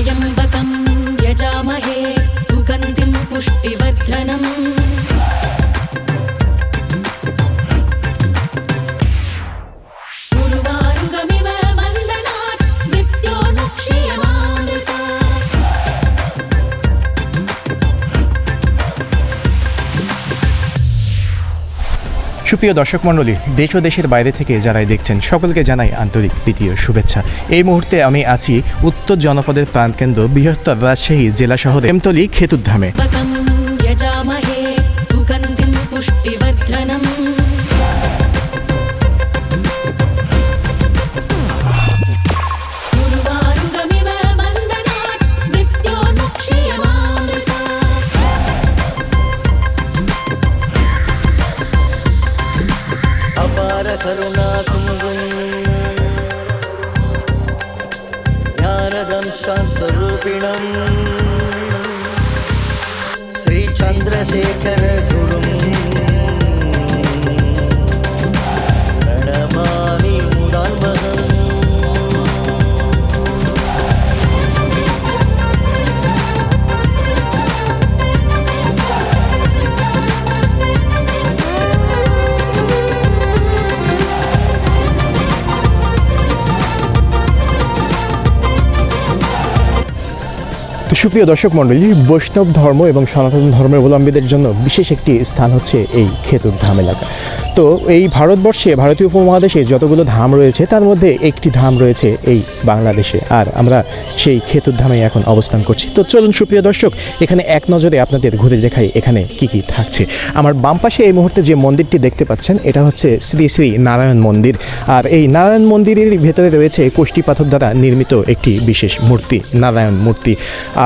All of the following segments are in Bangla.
त्र्यम्बकं यजामहे सुगन्धिं पुष्टिवर्धनम् সুপ্রিয় দর্শক মণ্ডলী, দেশ ও দেশের বাইরে থেকে যারাই দেখছেন, সকলকে জানাই আন্তরিক দ্বিতীয় শুভেচ্ছা। এই মুহূর্তে আমি আছি উত্তর জনপদের প্রাণকেন্দ্র বৃহত্তর রাজশাহী জেলা শহর এমতলি খেতুর ধামে। সুপ্রিয় দর্শক মন্ডলী বৈষ্ণব ধর্ম এবং সনাতন ধর্মের অবলম্বীদের জন্য বিশেষ একটি স্থান হচ্ছে এই খেতুর ধাম এলাকা। তো এই ভারতবর্ষে, ভারতীয় উপমহাদেশে যতগুলো ধাম রয়েছে, তার মধ্যে একটি ধাম রয়েছে এই বাংলাদেশে। আর আমরা সেই খেতুর ধামে এখন অবস্থান করছি। তো চলুন, সুপ্রিয় দর্শক, এখানে এক নজরে আপনাদের ঘুরে দেখাই এখানে কি কি থাকছে। আমার বাম পাশে এই মুহূর্তে যে মন্দিরটি দেখতে পাচ্ছেন, এটা হচ্ছে শ্রী শ্রী নারায়ণ মন্দির। আর এই নারায়ণ মন্দিরের ভেতরে রয়েছে কোষ্টি পাথর দ্বারা নির্মিত একটি বিশেষ মূর্তি, নারায়ণ মূর্তি।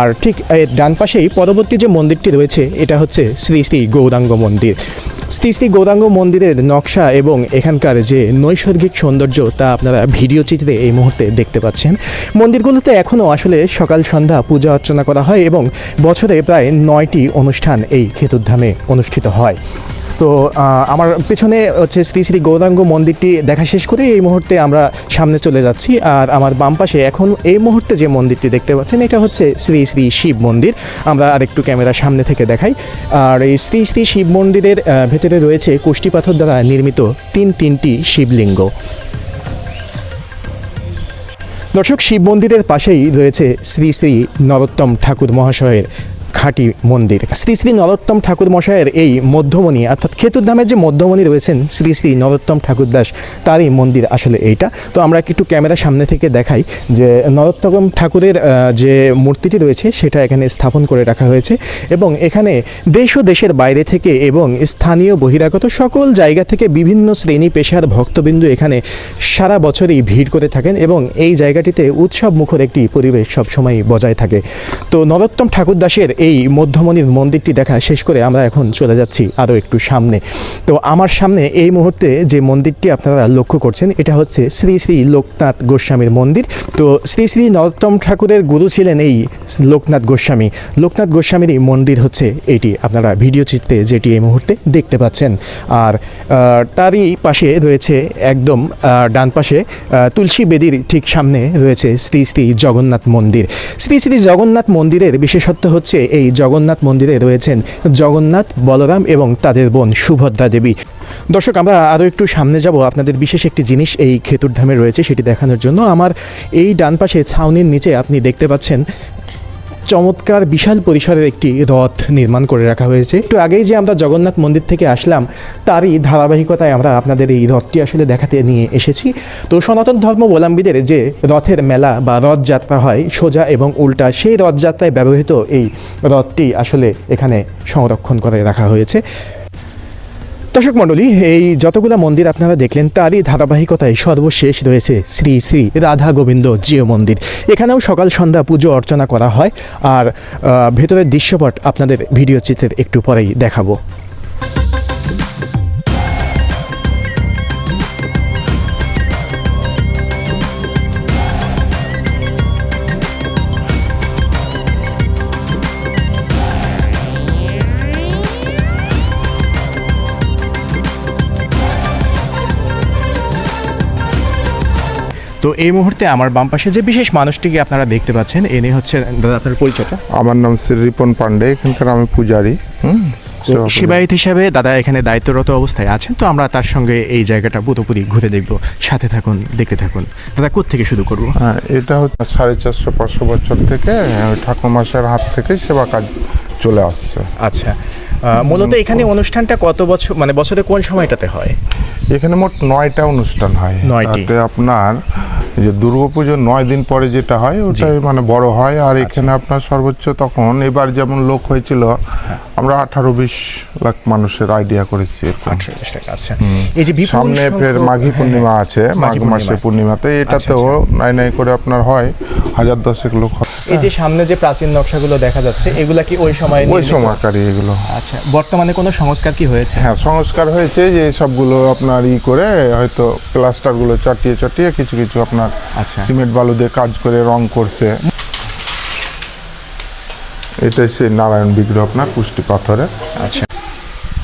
আর ঠিক ডান পাশেই পরবর্তী যে মন্দিরটি রয়েছে, এটা হচ্ছে শ্রী শ্রী গৌরাঙ্গ মন্দির। শ্রী গৌরাঙ্গ মন্দিরের নকশা এবং এখানকার যে নৈসর্গিক সৌন্দর্য তা আপনারা ভিডিও চিত্রে এই মুহূর্তে দেখতে পাচ্ছেন। মন্দিরগুলোতে এখনও আসলে সকাল সন্ধ্যা পূজা অর্চনা করা হয় এবং বছরে প্রায় নয়টি অনুষ্ঠান এই খেতুরধামে অনুষ্ঠিত হয়। তো আমার পেছনে হচ্ছে শ্রী শ্রী গৌরাঙ্গ মন্দিরটি দেখা শেষ করে এই মুহূর্তে আমরা সামনে চলে যাচ্ছি। আর আমার বাম পাশে এখন এই মুহূর্তে যে মন্দিরটি দেখতে পাচ্ছেন, এটা হচ্ছে শ্রী শ্রী শিব মন্দির। আমরা আরেকটু ক্যামেরা সামনে থেকে দেখাই। আর এই শ্রী শ্রী শিব মন্দিরের ভেতরে রয়েছে কোষ্টি পাথর দ্বারা নির্মিত তিন তিনটি শিবলিঙ্গ। দর্শক, শিব মন্দিরের পাশেই রয়েছে শ্রী শ্রী নরোত্তম ঠাকুর মহাশয়ের খাঁটি মন্দির। শ্রী শ্রী নরোত্তম ঠাকুর মশাইয়ের এই মধ্যমণি, অর্থাৎ খেতুর খেতুরধামের যে মধ্যমণি রয়েছেন শ্রী শ্রী নরোত্তম ঠাকুর দাস, তারই মন্দির আসলে এইটা। তো আমরা একটু ক্যামেরা সামনে থেকে দেখাই যে নরোত্তম ঠাকুরের যে মূর্তিটি রয়েছে, সেটা এখানে স্থাপন করে রাখা হয়েছে এবং এখানে দেশ ও দেশের বাইরে থেকে এবং স্থানীয় বহিরাগত সকল জায়গা থেকে বিভিন্ন শ্রেণি পেশার ভক্তবিন্দু এখানে সারা বছরই ভিড় করে থাকেন এবং এই জায়গাটিতে উৎসব মুখর একটি পরিবেশ সবসময় বজায় থাকে। তো নরোত্তম ঠাকুর দাসের এই মধ্যমণির মন্দিরটি দেখা শেষ করে আমরা এখন চলে যাচ্ছি আরও একটু সামনে। তো আমার সামনে এই মুহূর্তে যে মন্দিরটি আপনারা লক্ষ্য করছেন, এটা হচ্ছে শ্রী শ্রী লোকনাথ গোস্বামীর মন্দির। তো শ্রী শ্রী নরোত্তম ঠাকুরের গুরু ছিলেন এই লোকনাথ গোস্বামী। লোকনাথ গোস্বামীর এই মন্দির হচ্ছে এটি। আপনারা ভিডিও চিত্রে যেটি এই মুহূর্তে দেখতে পাচ্ছেন। আর তারই পাশে রয়েছে একদম ডান পাশে তুলসী বেদির ঠিক সামনে রয়েছে শ্রী শ্রী জগন্নাথ মন্দির। শ্রী শ্রী জগন্নাথ মন্দিরের বিশেষত্ব হচ্ছে এই জগন্নাথ মন্দিরে রয়েছেন জগন্নাথ, বলরাম এবং তাদের বোন সুভদ্রা দেবী। দর্শক, আমরা আরও একটু সামনে যাব। আপনাদের বিশেষ একটি জিনিস এই খেতুর ধামে রয়েছে, সেটি দেখানোর জন্য। আমার এই ডান পাশে ছাউনির নিচে আপনি দেখতে পাচ্ছেন চমৎকার বিশাল পরিসরের একটি রথ নির্মাণ করে রাখা হয়েছে। একটু আগেই যে আমরা জগন্নাথ মন্দির থেকে আসলাম, তারই ধারাবাহিকতায় আমরা আপনাদের এই রথটি আসলে দেখাতে নিয়ে এসেছি। তো সনাতন ধর্মাবলম্বীদের যে রথের মেলা বা রথযাত্রা হয়, সোজা এবং উল্টা, সেই রথযাত্রায় ব্যবহৃত এই রথটি আসলে এখানে সংরক্ষণ করে রাখা হয়েছে। দর্শক মণ্ডলী, এই যতগুলো মন্দির আপনারা দেখলেন, তারই ধারাবাহিকতায় সর্বশেষ রয়েছে শ্রী শ্রী রাধা গোবিন্দ জিও মন্দির। এখানেও সকাল সন্ধ্যা পুজো অর্চনা করা হয়, আর ভেতরের দৃশ্যপট আপনাদের ভিডিও চিত্রের একটু পরেই দেখাবো। তো এই মুহূর্তে আমার বাম পাশে যে বিশেষ মানুষটিকে আপনারা দেখতে পাচ্ছেন এনে হচ্ছে দাদা আপনার পরিচয়টা? আমার নাম শ্রী রিপন পান্ডে এখানকার আমি পূজারি। হুম। সেবা করি। হিসাবে দাদা এখানে দায়িত্বরত অবস্থায় আছেন তো আমরা তার সঙ্গে এই জায়গাটা পুরোপুরি ঘুরে দেখব। সাথে থাকুন দেখতে থাকুন। দাদা থেকে শুরু করব? হ্যাঁ এটা হচ্ছে সাড়ে চারশো পাঁচশো বছর থেকে ওই ঠাকুরমাসের হাত থেকে সেবা কাজ চলে আসছে। আচ্ছা মূলত এখানে অনুষ্ঠানটা কত বছর মানে বছরে কোন সময়টাতে হয়? এখানে মোট নয়টা অনুষ্ঠান হয়। নয়টি। আপনার যে দুর্গাপুজোর নয় দিন পরে যেটা হয় ওটাই মানে বড় হয়। আর আচ্ছা। এখানে আপনার সর্বোচ্চ তখন এবার যেমন লোক হয়েছিল হ্যাঁ। আমরা আঠারো বিশ লাখ মানুষের আইডিয়া করেছি আচ্ছা। এই যে সামনে ফের মাঘী পূর্ণিমা আছে হ্যাঁ, মাঘ মাসে পূর্ণিমা। পূর্ণিমাতে এটাতেও নাই নাই করে আপনার হয়। হাজার দশেক লোক এই যে সামনে যে প্রাচীন নকশাগুলো দেখা যাচ্ছে এগুলা কি ওই সময় ওই নির্মিত? সময়কারী এগুলো। আচ্ছা বর্তমানে কোনো সংস্কার কি হয়েছে? হ্যাঁ সংস্কার হয়েছে যে সবগুলো আপনার ই করে হয়তো প্লাস্টারগুলো চাটিয়ে চাটিয়ে কিছু কিছু আপনার আচ্ছা। সিমেন্ট বালু দিয়ে কাজ করে রং করছে। এটাই সেই নারায়ণ বিগ্রহ আপনার পুষ্টি পাথরের। আচ্ছা।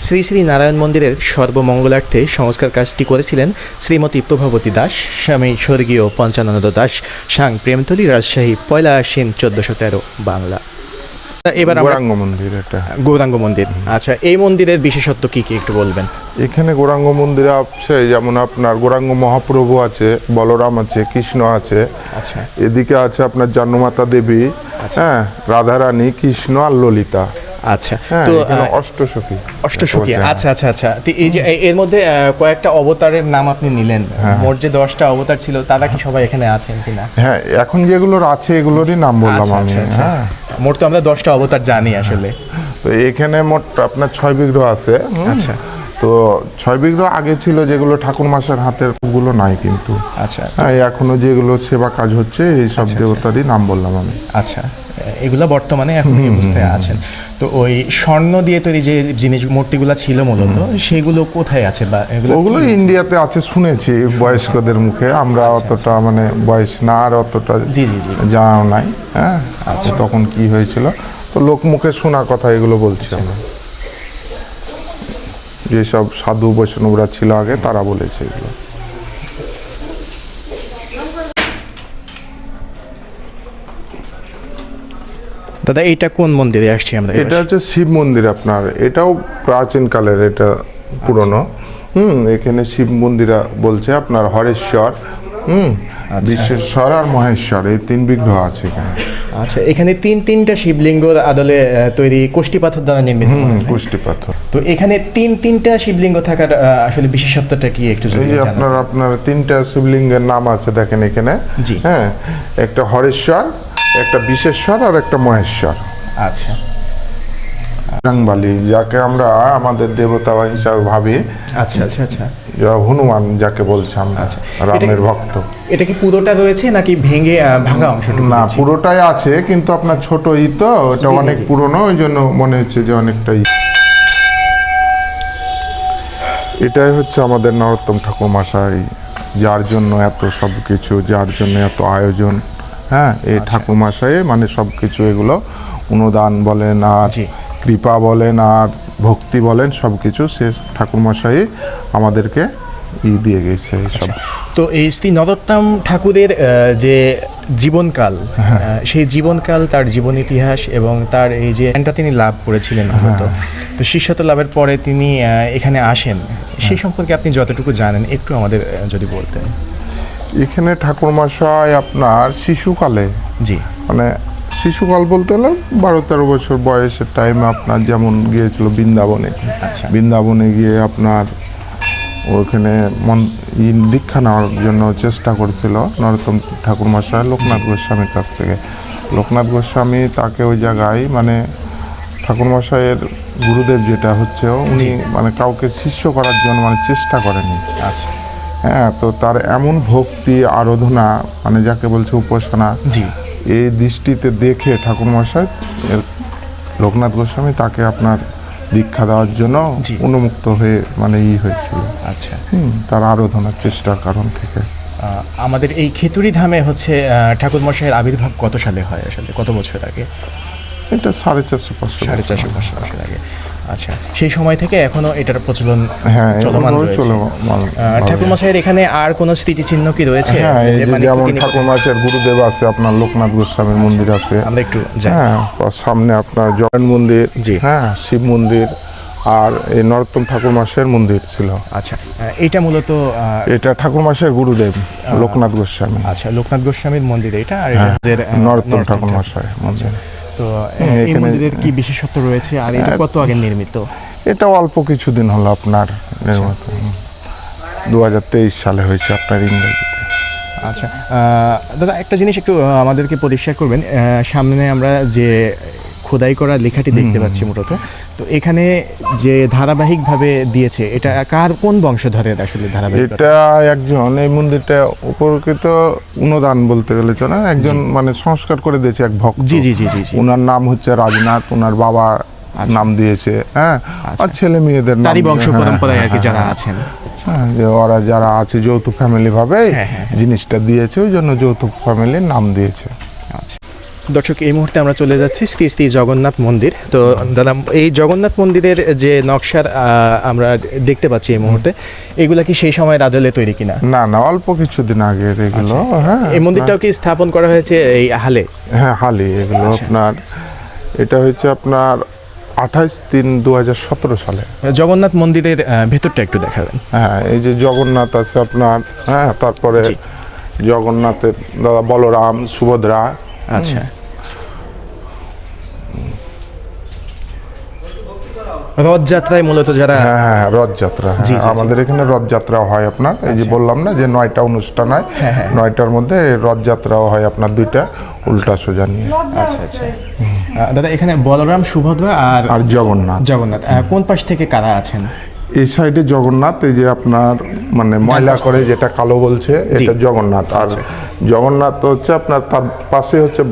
শ্রী শ্রী নারায়ণ মন্দিরের সর্বমঙ্গলার্থে সংস্কার কাজটি করেছিলেন শ্রীমতী প্রভাবতী দাস স্বামী স্বর্গীয় পঞ্চানন্দ দাস সাং প্রেমতলী রাজশাহী পয়লা আশ্বিন চোদ্দশো তেরো বাংলা। এবার গৌরাঙ্গ মন্দির এটা। গৌরাঙ্গ মন্দির। আচ্ছা এই মন্দিরের বিশেষত্ব কি কি একটু বলবেন? এখানে গৌরাঙ্গ মন্দিরে আছে যেমন আপনার গৌরাঙ্গ মহাপ্রভু আছে বলরাম আছে কৃষ্ণ আছে। আচ্ছা। এদিকে আছে আপনার জন্মমাতা দেবী হ্যাঁ রাধারানী কৃষ্ণ আর ললিতা। আচ্ছা হ্যাঁ তো অষ্টসখী। অষ্টসখী আচ্ছা আচ্ছা আচ্ছা তো এই যে এর মধ্যে কয়েকটা অবতারের নাম আপনি নিলেন। হ্যাঁ। মোট যে দশটা অবতার ছিল তারা কি সবাই এখানে আছেন কিনা? হ্যাঁ এখন যেগুলোর আছে এগুলোরই নাম বললাম আচ্ছা আমি আচ্ছা আচ্ছা। হ্যাঁ। মোট তো আমরা দশটা অবতার জানি আসলে। তো এখানে মোট আপনার ছয় বিগ্রহ আছে। আচ্ছা। তো ছয় বিগ্রহ আগে ছিল যেগুলো ঠাকুর মাসের হাতেরগুলো নাই কিন্তু। আচ্ছা। হ্যাঁ এখনও যেগুলো সেবা কাজ হচ্ছে এই সব আচ্ছা। দেবতারই নাম বললাম আমি। আচ্ছা এগুলো বর্তমানে এখন অবস্থায় আছেন। তো ওই স্বর্ণ দিয়ে তৈরি যে জিনিস মূর্তিগুলো ছিল মূলত সেগুলো কোথায় আছে বা এগুলো ওগুলো ইন্ডিয়াতে আছে শুনেছি বয়স্কদের মুখে আমরা অতটা মানে বয়স না আর অতটা আচ্ছা, জি, জি, জি। জানাও নাই হ্যাঁ আচ্ছা। তখন কি হয়েছিল। তো লোক মুখে শোনা কথা এগুলো বলছি আচ্ছা। আমরা। যেসব সাধু বৈষ্ণবরা ছিল আগে তারা বলেছে এগুলো। দাদা এইটা কোন মন্দিরে আসছি আমরা? এটা হচ্ছে শিব মন্দির আপনার। এটাও প্রাচীন কালের এটা পুরনো। হুম এখানে শিব মন্দিরা বলছে আপনার হরেশ্বর হুম বিশ্বেশ্বর আর মহেশ্বর এই তিন বিগ্রহ আছে এখানে। আচ্ছা এখানে তিন তিনটা শিবলিঙ্গর আদলে তৈরি কোষ্টি পাথর দ্বারা নির্মিত কুষ্টি পাথর। তো এখানে তিন তিনটা শিবলিঙ্গ থাকার আসলে বিশেষত্বটা কি একটু যদি আপনার আপনার তিনটা শিবলিঙ্গের নাম আছে দেখেন এখানে। জি। হ্যাঁ একটা হরেশ্বর একটা বিশেশ্বর আর একটা মহেশ্বর। আচ্ছা। রাংবালি যাকে আমরা আমাদের দেবতা হিসাবে ভাবি আচ্ছা আচ্ছা আচ্ছা হনুমান যাকে বলছি আমরা আচ্ছা। রামের ভক্ত এটা কি পুরোটা রয়েছে নাকি ভেঙে ভাঙা অংশটুকু না পুরোটাই আছে কিন্তু আপনার ছোট ই তো এটা অনেক। পুরনো ওই জন্য মনে হচ্ছে যে অনেকটাই এটাই হচ্ছে আমাদের নরোত্তম ঠাকুর মশাই যার জন্য এত সব কিছু যার জন্য এত আয়োজন হ্যাঁ এই আচ্ছা। ঠাকুর মশাই মানে সব কিছু এগুলো অনুদান বলেন আর। কৃপা বলেন আর ভক্তি বলেন সব কিছু সে ঠাকুর মশাই আমাদেরকে ই দিয়ে গেছে সব আচ্ছা। তো এই শ্রী নরোত্তম ঠাকুরের যে জীবনকাল হ্যাঁ। সেই জীবনকাল তার জীবন ইতিহাস এবং তার এই যে জ্ঞানটা তিনি লাভ করেছিলেন হ্যাঁ। তো শিষ্যত্ব লাভের পরে তিনি এখানে আসেন সেই সম্পর্কে আপনি যতটুকু জানেন একটু আমাদের যদি বলতেন এখানে ঠাকুর মশাই আপনার শিশুকালে জি মানে শিশুকাল বলতে হলে বারো তেরো বছর বয়সের টাইমে আপনার যেমন গিয়েছিল বৃন্দাবনে। আচ্ছা। বৃন্দাবনে গিয়ে আপনার ওখানে মন দীক্ষা নেওয়ার জন্য চেষ্টা করেছিল নরোত্তম ঠাকুর মশাই লোকনাথ গোস্বামীর কাছ থেকে। লোকনাথ গোস্বামী তাকে ওই জায়গায় মানে ঠাকুর মশাইয়ের গুরুদেব যেটা হচ্ছে উনি মানে কাউকে শিষ্য করার জন্য মানে চেষ্টা করেনি আচ্ছা। হ্যাঁ তো তার এমন ভক্তি আরাধনা মানে যাকে বলছে উপাসনা জি। এই দৃষ্টিতে দেখে ঠাকুরমশাই লোকনাথ গোস্বামী তাকে আপনার দীক্ষা দেওয়ার জন্য উন্মুক্ত হয়ে মানে ই হয়েছিল। আচ্ছা। তার আরাধনার চেষ্টার কারণ থেকে। আমাদের এই খেতুরি ধামে হচ্ছে ঠাকুর মশাইয়ের আবির্ভাব কত সালে হয় আসলে? কত বছর আগে? এটা সাড়ে চারশো পাঁচশো সাড়ে চারশো পাঁচশো বছর আগে। আচ্ছা সেই সময় থেকে এখনও এটার প্রচলন হ্যাঁ চলমান রয়েছে। চলমান ঠাকুর মশাইয়ের এখানে আর কোনো স্মৃতিচিহ্ন কি রয়েছে? হ্যাঁ মানে যেমন ঠাকুর মাসের গুরুদেব আছে আপনার লোকনাথ গোস্বামীর মন্দির আছে। আমরা একটু হ্যাঁ সামনে আপনার জয়ন মন্দির জি। হ্যাঁ শিব মন্দির আর এই নরোত্তম ঠাকুর মাসের মন্দির ছিল। আচ্ছা এটা মূলত এটা ঠাকুর মাসের গুরুদেব লোকনাথ গোস্বামী। আচ্ছা লোকনাথ গোস্বামীর মন্দির এটা আর হ্যাঁ, নরোত্তম ঠাকুর। মশাই মন্দির। তো হ্যাঁ, এই হ্যাঁ। মন্দিরের কি বিশেষত্ব রয়েছে? আর এটা কত আগে নির্মিত? এটা অল্প কিছুদিন হলো আপনার নির্মিত। দু হাজার তেইশ সালে হয়েছে আপনার ইংরেজিতে। আচ্ছা আহ, দাদা একটা জিনিস একটু আমাদেরকে পরিষ্কার করবেন। সামনে আমরা যে খোদাই করা লেখাটি দেখতে পাচ্ছি মূলত। তো এখানে যে ধারাবাহিকভাবে দিয়েছে এটা কার কোন বংশধরের আসলে ধারাবাহিক এটা একজন এই মন্দিরটা উপকৃত অনুদান বলতে গেলে চলে একজন মানে সংস্কার করে দিয়েছে এক ভক্ত। জি জি জি জি ওনার নাম হচ্ছে রাজনাথ ওনার বাবা নাম দিয়েছে হ্যাঁ? আচ্ছা। আর ছেলে মেয়েদের তারই বংশ হ্যাঁ, পরম্পরায় আর কি হ্যাঁ, যারা হ্যাঁ, আছেন। যে ওরা যারা আছে যৌথ ফ্যামিলি ভাবে জিনিসটা দিয়েছে ওই জন্য যৌথ ফ্যামিলির নাম দিয়েছে। আচ্ছা। দর্শক এই মুহূর্তে আমরা চলে যাচ্ছি শ্রী শ্রী জগন্নাথ মন্দির। তো দাদা এই জগন্নাথ মন্দিরের যে নকশার আমরা দেখতে পাচ্ছি এই মুহূর্তে এগুলা কি সেই সময়ের আদলে তৈরি কিনা? না না অল্প কিছুদিন আগে এগুলো হ্যাঁ আচ্ছা। এই মন্দিরটাও কি স্থাপন করা হয়েছে এই হালে? হ্যাঁ হালে এগুলো আচ্ছা। আপনার এটা হচ্ছে আপনার আঠাইশ তিন দু হাজার সতেরো সালে। জগন্নাথ মন্দিরের ভেতরটা একটু দেখাবেন। হ্যাঁ এই যে জগন্নাথ আছে আপনার হ্যাঁ তারপরে জগন্নাথের দাদা বলরাম সুভদ্রা আচ্ছা। রথযাত্রায় মূলত যারা হ্যাঁ হ্যাঁ রথযাত্রা হ্যাঁ, জি, জি। আমাদের এখানে রথযাত্রা হয় আপনার এই যে বললাম না যে নয়টা অনুষ্ঠান হয় হ্যাঁ, হ্যাঁ। নয়টার মধ্যে রথযাত্রাও হয় আপনার দুইটা উল্টা সোজা নিয়ে। আচ্ছা আচ্ছা। দাদা এখানে বলরাম সুভদ্রা আর আর জগন্নাথ। জগন্নাথ কোন পাশ থেকে কারা আছেন? এই সাইডে জগন্নাথ এই যে আপনার মানে ময়লা করে যেটা কালো বলছে এটা জগন্নাথ। আর আচ্ছা। জগন্নাথ হচ্ছে আপনার তার পাশে হচ্ছে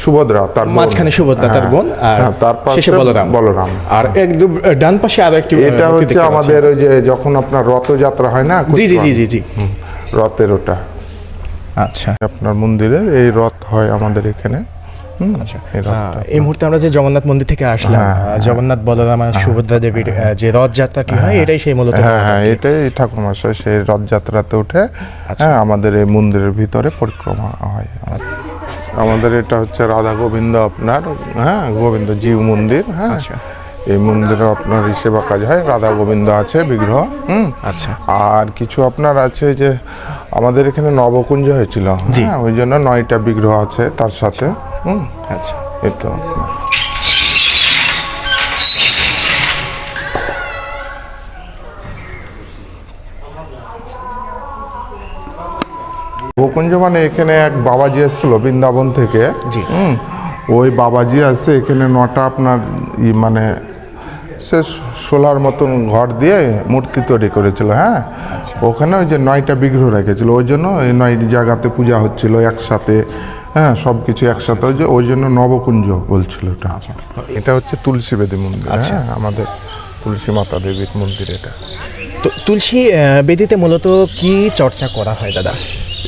সুভদ্রা তার মাঝখানে সুভদ্রা তার হ্যাঁ, বোন আর হ্যাঁ, শেষে বলরাম। বলরাম। আর একদম ডান পাশে আরও একটি এটা হচ্ছে আমাদের ওই যে যখন আপনার রথযাত্রা হয় না জি জি জি জি জি। রথের ওটা। আচ্ছা। আপনার মন্দিরের এই রথ হয় আমাদের এখানে। আচ্ছা। এই মুহূর্তে আমরা যে জগন্নাথ মন্দির থেকে আসলাম হ্যাঁ, জগন্নাথ বলরাম আর সুভদ্রা দেবীর যে রথযাত্রাটি হয় এটাই সেই মূলত হ্যাঁ হ্যাঁ এটাই ঠাকুর মশাই সেই রথযাত্রাতে উঠে আচ্ছা। আমাদের এই মন্দিরের ভিতরে পরিক্রমা হয়। আমাদের এটা হচ্ছে রাধা গোবিন্দ আপনার হ্যাঁ গোবিন্দ জীব মন্দির হ্যাঁ। আচ্ছা। এই মন্দিরে আপনার সেবা কাজ হয় রাধা গোবিন্দ আছে বিগ্রহ হুম। আচ্ছা। আর কিছু আপনার আছে যে আমাদের এখানে নবকুঞ্জ হয়েছিল হ্যাঁ ওই জন্য নয়টা বিগ্রহ আছে তার সাথে হুম। আচ্ছা। এই তো গোকুঞ্জ মানে এখানে এক বাবাজি এসেছিল বৃন্দাবন থেকে। জি। ওই বাবাজি আছে এখানে নটা আপনার ই মানে সে সোলার মতন ঘর দিয়ে মূর্তি তৈরি করেছিল হ্যাঁ? ওখানে ওই যে নয়টা বিগ্রহ রেখেছিল ওই জন্য ওই নয় জায়গাতে পূজা হচ্ছিল একসাথে হ্যাঁ? সব কিছু একসাথে ওই যে ওই জন্য নবকুঞ্জ বলছিল এটা। এটা হচ্ছে তুলসী বেদী মন্দির হ্যাঁ? আমাদের তুলসী মাতা দেবীর মন্দির এটা। তো তুলসী বেদিতে মূলত কি চর্চা করা হয় দাদা?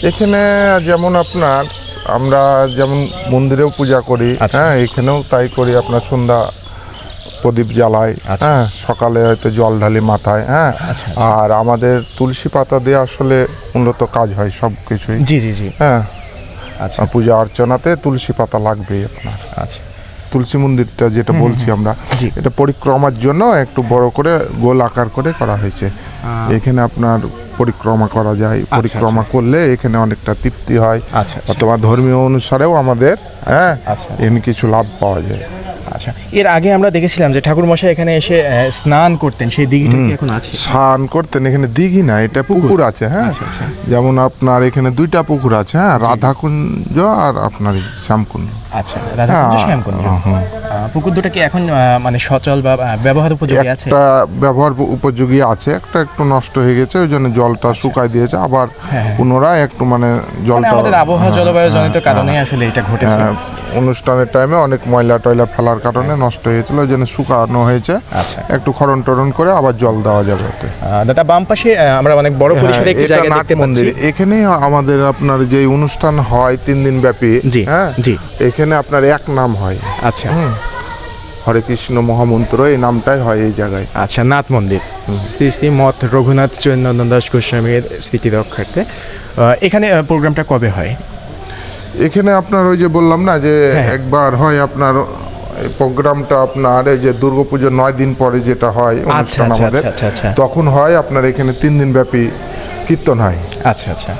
এখানে যেমন আপনার আমরা যেমন মন্দিরেও পূজা করি আচ্ছা। হ্যাঁ এখানেও তাই করি আপনার সন্ধ্যা প্রদীপ জ্বালাই আচ্ছা। হ্যাঁ সকালে হয়তো জল ঢালি মাথায় হ্যাঁ। আচ্ছা। আর আমাদের তুলসী পাতা দিয়ে আসলে উন্নত কাজ হয় সব কিছুই। জি জি জি। হ্যাঁ। আচ্ছা। পূজা অর্চনাতে তুলসী পাতা লাগবেই আপনার। আচ্ছা। তুলসী মন্দিরটা যেটা বলছি আমরা। এটা পরিক্রমার জন্য একটু বড় করে গোল আকার করে করা হয়েছে। এখানে আপনার পরিক্রমা করা যায়। পরিক্রমা করলে এখানে অনেকটা তৃপ্তি হয়। আচ্ছা, আচ্ছা। অথবা ধর্মীয় অনুসারেও আমাদের হ্যাঁ আচ্ছা, এমনি কিছু লাভ পাওয়া যায়। আচ্ছা এর আগে আমরা দেখেছিলাম যে ঠাকুর মশাই এখানে এসে স্নান করতেন সেই দিঘিটা কি এখন আছে? স্নান করতেন এখানে দিঘি না এটা পুকুর। আছে হ্যাঁ। আচ্ছা, আচ্ছা। যেমন আপনার এখানে দুইটা পুকুর আছে হ্যাঁ রাধাকুঞ্জ আর আপনার শ্যামকুঞ্জ আচ্ছা রাধাকুঞ্জ হ্যাঁ, শ্যামকুঞ্জ। পুকুর দুটো কি এখন মানে সচল বা ব্যবহার উপযোগী আছে? একটা ব্যবহার উপযোগী আছে একটা একটু নষ্ট হয়ে গেছে ওই জন্য জলটা শুকাই দিয়েছে আবার আচ্ছা। হ্যাঁ, হ্যাঁ। পুনরায় একটু মানে মানে জলটা আমাদের আবহাওয়া জলবায়ু জনিত কারণে আসলে এটা ঘটেছে। অনুষ্ঠানের টাইমে অনেক ময়লা টয়লা ফেলার কারণে নষ্ট হয়েছিল ওই জন্য শুকানো হয়েছে। আচ্ছা। একটু খরণ টরণ করে আবার জল দেওয়া যাবে ওতে। দাদা বাম পাশে আমরা অনেক বড় পরিসরে হ্যাঁ, একটি জায়গা দেখতে পাচ্ছি। এখানে আমাদের আপনার যে অনুষ্ঠান হয় তিন দিন ব্যাপী জি, হ্যাঁ জি। এখানে আপনার এক নাম হয়। আচ্ছা। হরে কৃষ্ণ মহামন্ত্র এই নামটাই হয় এই জায়গায়। আচ্ছা নাথ মন্দির। শ্রী শ্রী মঠ রঘুনাথ চৈতন্য দাস গোস্বামীর স্মৃতি রক্ষার্থে। এখানে প্রোগ্রামটা কবে হয়? এখানে আপনার ওই যে বললাম না যে হ্যাঁ। একবার হয় আপনার প্রোগ্রামটা আপনার এই যে দুর্গাপুজোর নয় দিন পরে যেটা হয় অনুষ্ঠান আচ্ছা, আমাদের আচ্ছা, আচ্ছা। তখন হয় আপনার এখানে তিন দিন ব্যাপী কীর্তন হয় আচ্ছা আচ্ছা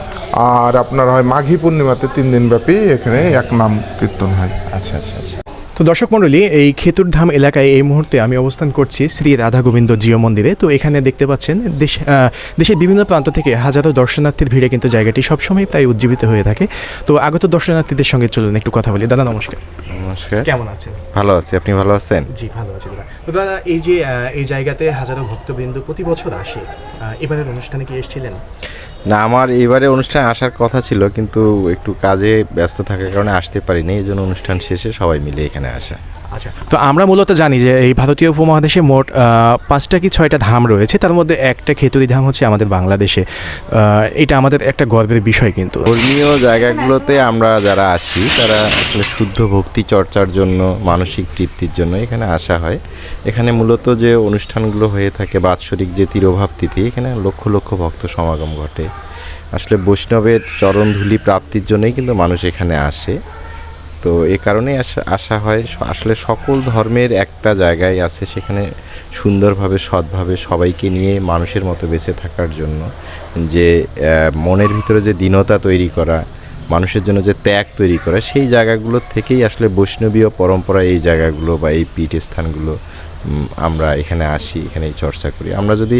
আর আপনার হয় মাঘী পূর্ণিমাতে তিন দিন ব্যাপী এখানে এক নাম কীর্তন হয় আচ্ছা আচ্ছা আচ্ছা তো দর্শক মণ্ডলী এই খেতুরধাম এলাকায় এই মুহূর্তে আমি অবস্থান করছি শ্রী রাধা গোবিন্দ জিও মন্দিরে। তো এখানে দেখতে পাচ্ছেন দেশ দেশের বিভিন্ন প্রান্ত থেকে হাজারো দর্শনার্থীর ভিড়ে কিন্তু জায়গাটি সবসময় প্রায় উজ্জীবিত হয়ে থাকে। তো আগত দর্শনার্থীদের সঙ্গে চলুন একটু কথা বলি। দাদা নমস্কার। নমস্কার। কেমন আছেন? ভালো আছি। আপনি ভালো আছেন? জি ভালো আছি দাদা। তো দাদা এই যে এই জায়গাতে হাজারো ভক্তবৃন্দ প্রতি বছর আসে এবারের অনুষ্ঠানে কি এসেছিলেন? না, আমার এবারে অনুষ্ঠানে আসার কথা ছিল, কিন্তু একটু কাজে ব্যস্ত থাকার কারণে আসতে পারিনি। এই জন্য অনুষ্ঠান শেষে সবাই মিলে এখানে আসা। আচ্ছা তো আমরা মূলত জানি যে এই ভারতীয় উপমহাদেশে মোট পাঁচটা কি ছয়টা ধাম রয়েছে, তার মধ্যে একটা খেতুরি ধাম হচ্ছে আমাদের বাংলাদেশে। এটা আমাদের একটা গর্বের বিষয় কিন্তু। ধর্মীয় জায়গাগুলোতে আমরা যারা আসি, তারা আসলে শুদ্ধ ভক্তি চর্চার জন্য, মানসিক তৃপ্তির জন্য এখানে আসা হয়। এখানে মূলত যে অনুষ্ঠানগুলো হয়ে থাকে, বাৎসরিক যে তিরোভাব তিথি, এখানে লক্ষ লক্ষ ভক্ত সমাগম ঘটে। আসলে বৈষ্ণবের চরণধুলি প্রাপ্তির জন্যই কিন্তু মানুষ এখানে আসে। তো এ কারণেই আসা হয় আসলে সকল ধর্মের একটা জায়গায় আছে সেখানে সুন্দরভাবে, সৎভাবে সবাইকে নিয়ে মানুষের মতো বেঁচে থাকার জন্য। যে মনের ভিতরে যে দীনতা তৈরি করা, মানুষের জন্য যে ত্যাগ তৈরি করা, সেই জায়গাগুলো থেকেই আসলে বৈষ্ণবীয় পরম্পরা এই জায়গাগুলো বা এই পীঠস্থানগুলো আমরা এখানে আসি এখানে চর্চা করি। আমরা যদি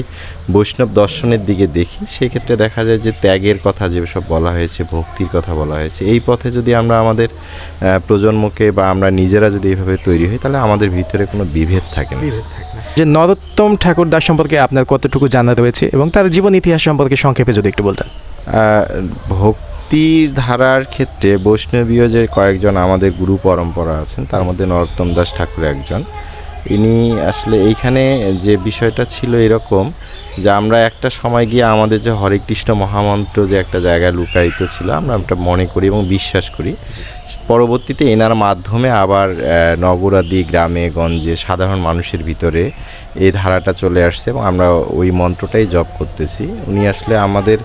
বৈষ্ণব দর্শনের দিকে দেখি সেক্ষেত্রে দেখা যায় যে ত্যাগের কথা যেসব বলা হয়েছে ভক্তির কথা বলা হয়েছে এই পথে যদি আমরা আমাদের প্রজন্মকে বা আমরা নিজেরা যদি এইভাবে তৈরি হই তাহলে আমাদের ভিতরে কোনো বিভেদ থাকে না। যে নরোত্তম ঠাকুর দাস সম্পর্কে আপনার কতটুকু জানা রয়েছে এবং তার জীবন ইতিহাস সম্পর্কে সংক্ষেপে যদি একটু বলতেন। ভক্তির ধারার ক্ষেত্রে বৈষ্ণবীয় যে কয়েকজন আমাদের গুরু পরম্পরা আছেন তার মধ্যে নরোত্তম দাস ঠাকুর একজন। ইনি আসলে এইখানে যে বিষয়টা ছিল এরকম যে আমরা একটা সময় গিয়ে আমাদের যে হরে কৃষ্ণ মহামন্ত্র যে একটা জায়গায় লুকায়িত ছিল, আমরা ওটা মনে করি এবং বিশ্বাস করি। পরবর্তীতে এনার মাধ্যমে আবার নগরাদি গ্রামে, গঞ্জে সাধারণ মানুষের ভিতরে এই ধারাটা চলে আসছে এবং আমরা ওই মন্ত্রটাই জপ করতেছি। উনি আসলে আমাদের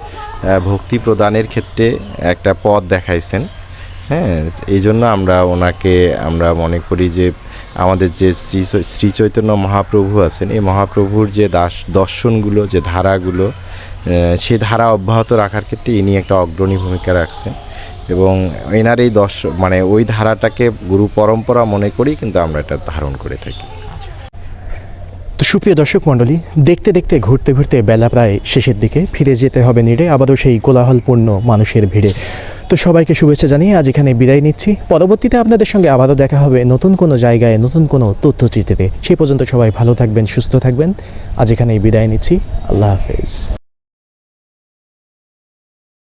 ভক্তি প্রদানের ক্ষেত্রে একটা পথ দেখাইছেন। হ্যাঁ এই জন্য আমরা ওনাকে আমরা মনে করি যে আমাদের যে শ্রী শ্রী চৈতন্য মহাপ্রভু আছেন, এই মহাপ্রভুর যে দাস দর্শনগুলো, যে ধারাগুলো সে ধারা অব্যাহত রাখার ক্ষেত্রে ইনি একটা অগ্রণী ভূমিকা রাখছেন। এবং এনার এই দর্শ মানে ওই ধারাটাকে গুরু পরম্পরা মনে করেই কিন্তু আমরা এটা ধারণ করে থাকি। তো সুপ্রিয় দর্শক মণ্ডলী, দেখতে দেখতে, ঘুরতে ঘুরতে বেলা প্রায় শেষের দিকে ফিরে যেতে হবে নিড়ে, আবারও সেই কোলাহলপূর্ণ মানুষের ভিড়ে। তো সবাইকে শুভেচ্ছা জানিয়ে আজ এখানে বিদায় নিচ্ছি। পরবর্তীতে আপনাদের সঙ্গে আবারও দেখা হবে নতুন কোনো জায়গায়, নতুন কোনো তথ্যচিত্রে। সেই পর্যন্ত সবাই ভালো থাকবেন, সুস্থ থাকবেন। আজ এখানেই বিদায় নিচ্ছি। আল্লাহ হাফেজ।